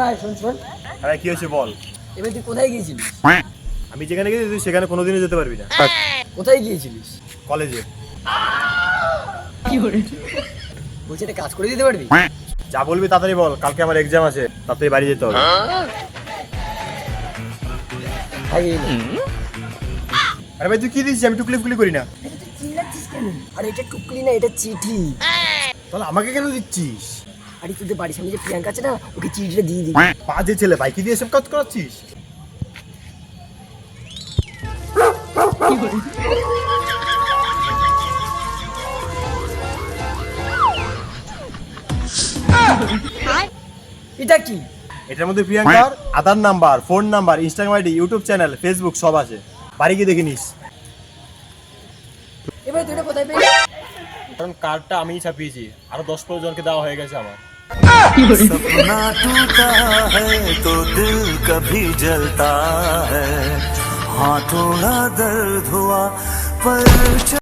ভাই শোন শোন। আরে কি হয়েছে বল? এবার তুই কোথায় গিয়েছিলিস? আমি যেখানে গেছি তুই সেখানে কোনোদিনও যেতে পারবি না। কোথায় গিয়েছিলিস? কলেজে। বলছি একটা কাজ করে দিতে পারবি? যা বলবি তাড়াতাড়ি বল কালকে আমার এক্সাম আছে তাড়াতাড়ি বাড়ি যেতে হবে। ভাই এই নে। আরে ভাই তুই কি দিচ্ছিস আমি টুকলি ফুকলি করি না। আরে এটা টুকলি না এটা চিঠি। তাহলে আমাকে কেন দিচ্ছিস? আরে তোদের বাড়ির সামনে যে প্রিয়াঙ্কা আছে না ওকে চিঠিটা দিয়ে দিবি। বাজে ছেলে ভাই কি দিয়ে এসব কাজ করাচ্ছিস? এটা কি? এটার মধ্যে প্রিয়াঙ্কার Aadhaar number phone number Instagram ID YouTube channel Facebook সব আছে। বাড়ি গিয়ে দেখে নিস। এবার তুই কোথায় পেলি? কারণ কার্ডটা আমিই ছাপিয়েছি আরো দশ পনেরো জনকে দেওয়া হয়ে গেছে আমার सपना टूटा है तो दिल कभी जलता है हाँ थोड़ा दर्द हुआ पर